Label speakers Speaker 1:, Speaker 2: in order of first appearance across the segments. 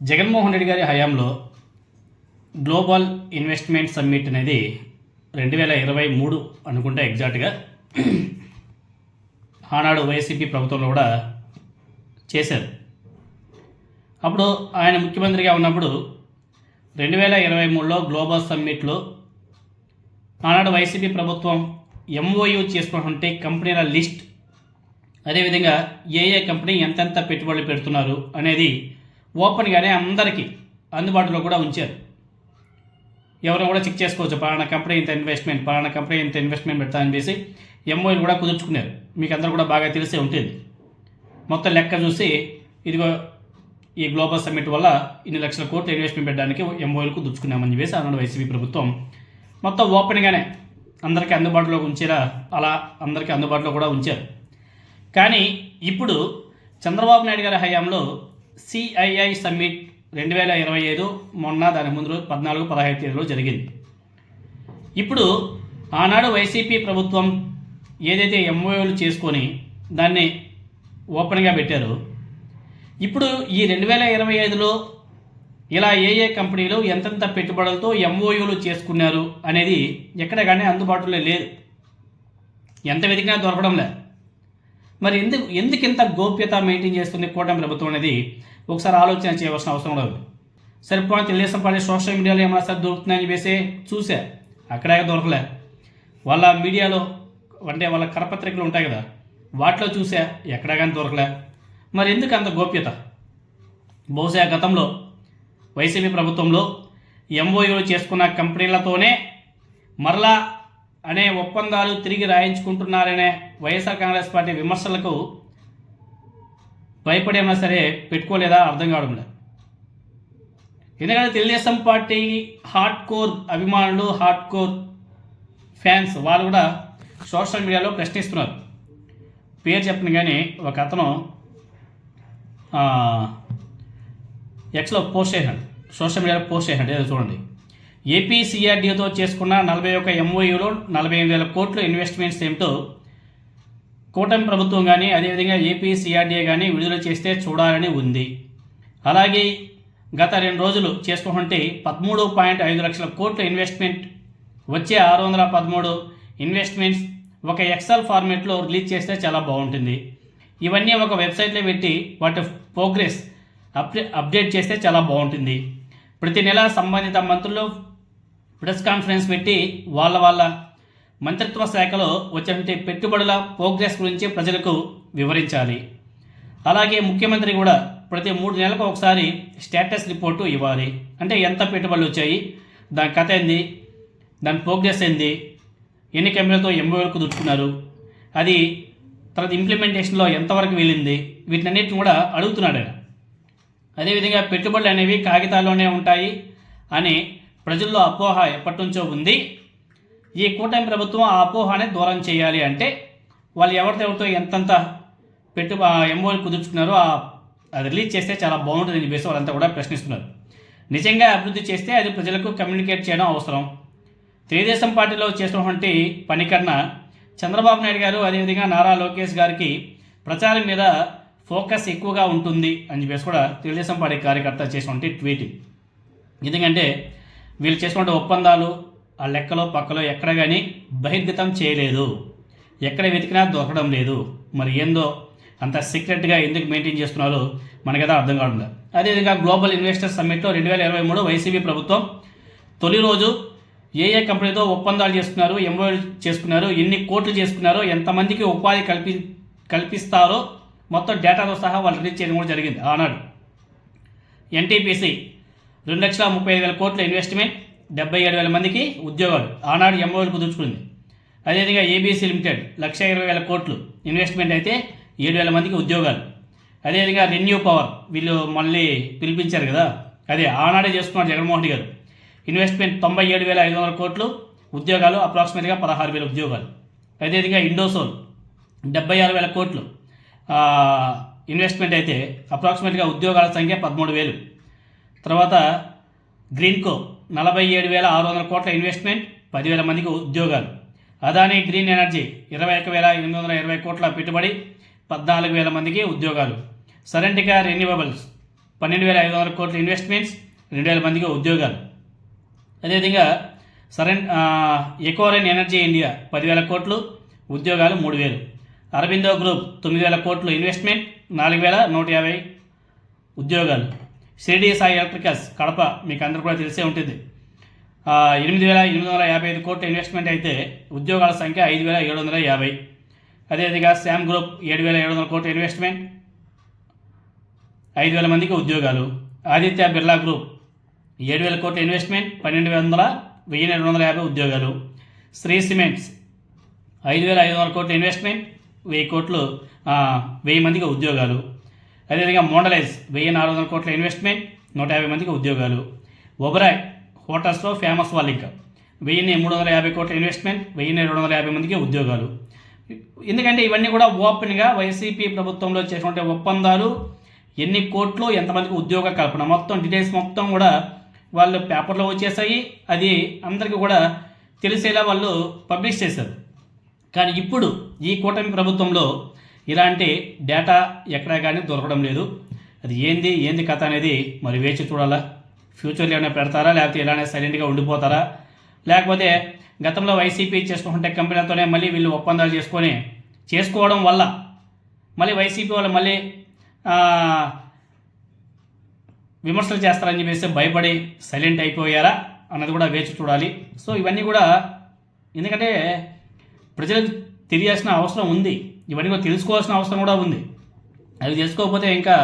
Speaker 1: జగన్మోహన్ రెడ్డి గారి హయాంలో global investment summit అనేది రెండు వేల ఇరవై మూడు అనుకుంటే ఎగ్జాక్ట్గా ఆనాడు వైసీపీ ప్రభుత్వంలో కూడా చేశారు. అప్పుడు ఆయన ముఖ్యమంత్రిగా ఉన్నప్పుడు రెండు వేల ఇరవై మూడులో గ్లోబల్ సమ్మిట్లో ఆనాడు వైసీపీ ప్రభుత్వం ఎంఓయూ చేసుకుంటుంటే కంపెనీల లిస్ట్ అదేవిధంగా ఏ ఏ కంపెనీ ఎంతెంత పెట్టుబడులు పెడుతున్నారు అనేది ఓపెన్గానే అందరికీ అందుబాటులో కూడా ఉంచారు. ఎవరు కూడా చెక్ చేసుకోవచ్చు. పలానా కంపెనీ ఇంత ఇన్వెస్ట్మెంట్ పలానా కంపెనీ ఇంత ఇన్వెస్ట్మెంట్ పెడతా అని చెప్పేసి ఎంఓలు కూడా కుదుర్చుకున్నారు. మీకు అందరూ కూడా బాగా తెలిసే ఉంటుంది. మొత్తం లెక్క చూసి ఇదిగో ఈ గ్లోబల్ సమ్మిట్ వల్ల ఇన్ని లక్షల కోట్లు ఇన్వెస్ట్మెంట్ పెట్టడానికి ఎంఓఎల్ కుదుర్చుకున్నామని చెప్పేసి అన్నాడు వైసీపీ ప్రభుత్వం మొత్తం ఓపెన్గానే అందరికీ అందుబాటులో ఉంచేలా అలా అందరికీ అందుబాటులో కూడా ఉంచారు. కానీ ఇప్పుడు చంద్రబాబు నాయుడు గారి హయాంలో సిఐఐ సమ్మిట్ రెండు వేల ఇరవై ఐదు మొన్న దాని ముందు రోజు పద్నాలుగు పదహైదు తేదీలో జరిగింది. ఇప్పుడు ఆనాడు వైసీపీ ప్రభుత్వం ఏదైతే ఎంఓఏలు చేసుకొని దాన్ని ఓపెన్గా పెట్టారో ఇప్పుడు ఈ రెండు వేల ఇరవై ఐదులో ఇలా ఏ ఏ కంపెనీలు ఎంతెంత పెట్టుబడులతో ఎంఓయూలు చేసుకున్నారు అనేది ఎక్కడ కానీ అందుబాటులో లేదు. ఎంత వెతికినా దొరకడం లేదు మరి ఎందుకు ఎందుకు ఇంత గోప్యత మెయింటైన్ చేస్తుంది కూటమి ప్రభుత్వం అనేది? ఒకసారి ఆలోచన చేయవలసిన అవసరం లేదు. సరిపోయిన తెలుగుదేశం పార్టీ సోషల్ మీడియాలో ఏమైనా సరే దొరుకుతుందని చెప్పేసి చూసా. అక్కడే దొరకలే. వాళ్ళ మీడియాలో అంటే వాళ్ళ కరపత్రికలు ఉంటాయి కదా వాటిలో చూసా. ఎక్కడా కానీ దొరకలే. మరి ఎందుకు అంత గోప్యత? బహుశా గతంలో వైసీపీ ప్రభుత్వంలో ఎంఓయూలు చేసుకున్న కంపెనీలతోనే మరలా అనే ఒప్పందాలు తిరిగి రాయించుకుంటున్నారనే వైఎస్ఆర్ కాంగ్రెస్ పార్టీ విమర్శలకు భయపడేమైనా సరే పెట్టుకోలేదా అర్థం కావడం లేదు. ఎందుకంటే తెలుగుదేశం పార్టీ హార్డ్ కోర్ అభిమానులు హార్డ్ కోర్ ఫ్యాన్స్ వాళ్ళు కూడా సోషల్ మీడియాలో ప్రశ్నిస్తున్నారు. పేరు చెప్పను కానీ ఒక అతను ఎక్స్లో పోస్ట్ చేశాడు. సోషల్ మీడియాలో పోస్ట్ చేశాడు. ఏదో చూడండి. ఏపీ సిఆర్డీతో చేసుకున్న నలభై ఒక ఎంఓయూలో నలభై ఎనిమిది వేల కోట్ల ఇన్వెస్ట్మెంట్స్ ఏమిటో కూటమి ప్రభుత్వం కానీ అదేవిధంగా ఏపీ సిఆర్డీఏ కానీ విడుదల చేస్తే చూడాలని ఉంది. అలాగే గత రెండు రోజులు చేసుకుంటే పదమూడు పాయింట్ ఐదు లక్షల కోట్ల ఇన్వెస్ట్మెంట్ వచ్చే ఆరు వందల పదమూడు ఇన్వెస్ట్మెంట్స్ ఒక ఎక్సెల్ ఫార్మేట్లో రిలీజ్ చేస్తే చాలా బాగుంటుంది. ఇవన్నీ ఒక వెబ్సైట్లో పెట్టి వాటి ప్రోగ్రెస్ అప్డే అప్డేట్ చేస్తే చాలా బాగుంటుంది. ప్రతి నెల సంబంధిత మంత్రులు ప్రెస్ కాన్ఫరెన్స్ పెట్టి వాళ్ళ వాళ్ళ మంత్రిత్వ శాఖలో వచ్చినటువంటి పెట్టుబడుల ప్రోగ్రెస్ గురించి ప్రజలకు వివరించాలి. అలాగే ముఖ్యమంత్రి కూడా ప్రతి మూడు నెలలకు ఒకసారి స్టేటస్ రిపోర్టు ఇవ్వాలి. అంటే ఎంత పెట్టుబడులు వచ్చాయి దాని కథ ఏంది దాని ప్రోగ్రెస్ ఏంది ఎన్ని కంపెనీలతో ఎంఓలకు దుట్టుకున్నారు అది తర్వాత ఇంప్లిమెంటేషన్లో ఎంతవరకు వెళ్ళింది వీటినన్నిటిని కూడా అడుగుతున్నాడు ఆయన. అదేవిధంగా పెట్టుబడులు అనేవి కాగితాల్లోనే ఉంటాయి అని ప్రజల్లో అపోహ ఎప్పటి నుంచో ఉంది. ఈ కూటమి ప్రభుత్వం ఆ అపోహని దూరం చేయాలి అంటే వాళ్ళు ఎవరితో ఎవరితో ఎంతంత పెట్టు ఎంఓలు కుదుర్చుకున్నారో ఆ అది రిలీజ్ చేస్తే చాలా బాగుంటుందని చెప్పేసి వాళ్ళంతా కూడా ప్రశ్నిస్తున్నారు. నిజంగా అభివృద్ధి చేస్తే అది ప్రజలకు కమ్యూనికేట్ చేయడం అవసరం. తెలుగుదేశం పార్టీలో చేసినటువంటి పని కన్నా చంద్రబాబు నాయుడు గారు అదేవిధంగా నారా లోకేష్ గారికి ప్రచారం మీద ఫోకస్ ఎక్కువగా ఉంటుంది అని చెప్పేసి కూడా తెలుగుదేశం పార్టీ కార్యకర్త చేసినటువంటి ట్వీట్ ఎందుకంటే వీళ్ళు చేసుకున్న ఒప్పందాలు ఆ లెక్కలో పక్కలో ఎక్కడ కానీ బహిర్గతం చేయలేదు. ఎక్కడ వెతికినా దొరకడం లేదు. మరి ఏందో అంత సీక్రెట్గా ఎందుకు మెయింటైన్ చేస్తున్నారో మనకైతే అర్థం కావడం లేదు అదేవిధంగా గ్లోబల్ ఇన్వెస్టర్ సమ్మిట్లో రెండు వేల ఇరవై మూడు వైసీపీ ప్రభుత్వం తొలి రోజు ఏ ఏ కంపెనీతో ఒప్పందాలు చేసుకున్నారు ఎంఓ చేసుకున్నారు ఎన్ని కోట్లు చేసుకున్నారో ఎంతమందికి ఉపాధి కల్పి కల్పిస్తారో మొత్తం డేటాతో సహా వాళ్ళు రిలీజ్ చేయడం కూడా జరిగింది ఆనాడు. ఎన్టీపీసీ రెండు లక్షల ముప్పై ఐదు వేల కోట్ల ఇన్వెస్ట్మెంట్ డెబ్బై ఏడు వేల మందికి ఉద్యోగాలు. ఆనాడు ఎంఓలు కుదుర్చుకుంది. అదేవిధంగా ఏబీసీ లిమిటెడ్ లక్ష ఇరవై వేల కోట్లు ఇన్వెస్ట్మెంట్ అయితే ఏడు వేల మందికి ఉద్యోగాలు. అదేవిధంగా రెన్యూ పవర్ వీళ్ళు మళ్ళీ పిలిపించారు కదా. అదే ఆనాడే చేస్తున్నారు జగన్మోహన్ గారు. ఇన్వెస్ట్మెంట్ తొంభై ఏడు వేల ఐదు వందల కోట్లు ఉద్యోగాలు అప్రాక్సిమేట్గా పదహారు వేల ఉద్యోగాలు. అదేవిధంగా ఇండోసోల్ డెబ్బై ఆరు వేల కోట్లు. ఇన్వెస్ట్మెంట్ అయితే అప్రాక్సిమేట్గా ఉద్యోగాల సంఖ్య పదమూడు వేలు. తర్వాత గ్రీన్కో నలభై ఏడు వేల ఆరు వందల కోట్ల ఇన్వెస్ట్మెంట్ పదివేల మందికి ఉద్యోగాలు. అదానీ గ్రీన్ ఎనర్జీ ఇరవై ఒక వేల ఎనిమిది వందల ఇరవై కోట్ల పెట్టుబడి పద్నాలుగు వేల మందికి ఉద్యోగాలు. సరెంటికా రెన్యూవబుల్స్ పన్నెండు వేల ఐదు వందల కోట్ల ఇన్వెస్ట్మెంట్స్ రెండు వేల మందికి ఉద్యోగాలు. అదేవిధంగా సరెన్ ఎకోరెన్ ఎనర్జీ ఇండియా పదివేల కోట్లు ఉద్యోగాలు మూడు వేలు. అరబిందో గ్రూప్ తొమ్మిది వేల కోట్లు ఇన్వెస్ట్మెంట్ నాలుగు వేల నూట యాభై ఉద్యోగాలు. షిరిడి సాయి ఎలక్ట్రికల్స్ కడప మీకు అందరూ కూడా తెలిసే ఉంటుంది. ఎనిమిది వేల ఎనిమిది వందల యాభై ఐదు కోట్ల ఇన్వెస్ట్మెంట్ అయితే ఉద్యోగాల సంఖ్య ఐదు వేల ఏడు వందల యాభై. అదేవిధంగా శామ్ గ్రూప్ ఏడు వేల ఏడు వందల కోట్ల ఇన్వెస్ట్మెంట్ ఐదు వేల మందికి ఉద్యోగాలు. ఆదిత్య బిర్లా గ్రూప్ ఏడు వేల కోట్ల ఇన్వెస్ట్మెంట్ పన్నెండు వందల వెయ్యి రెండు వందల యాభై ఉద్యోగాలు. శ్రీ సిమెంట్స్ ఐదు వేల ఐదు వందల కోట్ల ఇన్వెస్ట్మెంట్ వెయ్యి కోట్లు వెయ్యి మందికి ఉద్యోగాలు. అదేవిధంగా మోండలైజ్ వెయ్యి నాలుగు వందల కోట్ల ఇన్వెస్ట్మెంట్ నూట యాభై మందికి ఉద్యోగాలు. ఒబరాయ్ హోటల్స్లో ఫేమస్ వాళ్ళు ఇంకా. వెయ్యిన్ని మూడు వందల యాభై కోట్ల ఇన్వెస్ట్మెంట్ వెయ్యిన్ని రెండు వందల యాభై మందికి ఉద్యోగాలు. ఎందుకంటే ఇవన్నీ కూడా ఓపెన్గా వైసీపీ ప్రభుత్వంలో చేసినటువంటి ఒప్పందాలు ఎన్ని కోట్లు ఎంతమందికి ఉద్యోగ కల్పన. మొత్తం డీటెయిల్స్ మొత్తం కూడా వాళ్ళు పేపర్లో వచ్చేసాయి. అది అందరికీ కూడా తెలిసేలా వాళ్ళు పబ్లిష్ చేశారు. కానీ ఇప్పుడు ఈ కూటమి ప్రభుత్వంలో ఇలాంటి డేటా ఎక్కడా కానీ దొరకడం లేదు. అది ఏంది ఏంది కథ అనేది మరి వేచి చూడాలా? ఫ్యూచర్లో ఏమైనా పెడతారా? లేకపోతే ఇలానే సైలెంట్గా ఉండిపోతారా? లేకపోతే గతంలో వైసీపీ చేసుకుంటే కంపెనీలతోనే మళ్ళీ వీళ్ళు ఒప్పందాలు చేసుకొని చేసుకోవడం వల్ల మళ్ళీ వైసీపీ వాళ్ళు మళ్ళీ విమర్శలు చేస్తారని చెప్పేసి భయపడి సైలెంట్ అయిపోయారా అన్నది కూడా వేచి చూడాలి. సో ఇవన్నీ కూడా ఎందుకంటే ప్రజలకు తెలియాల్సిన అవసరం ఉంది. ఇవన్నీ కూడా తెలుసుకోవాల్సిన అవసరం కూడా ఉంది. అవి తెలుసుకోకపోతే ఇంకా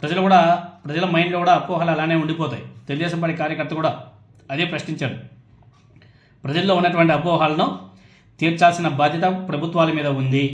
Speaker 1: ప్రజలు కూడా ప్రజల మైండ్లో కూడా అపోహలు అలానే ఉండిపోతాయి. తెలుగుదేశం పార్టీ కార్యకర్త కూడా అదే ప్రశ్నించాడు ప్రజల్లో ఉన్నటువంటి అపోహలను తీర్చాల్సిన బాధ్యత ప్రభుత్వాల మీద ఉంది.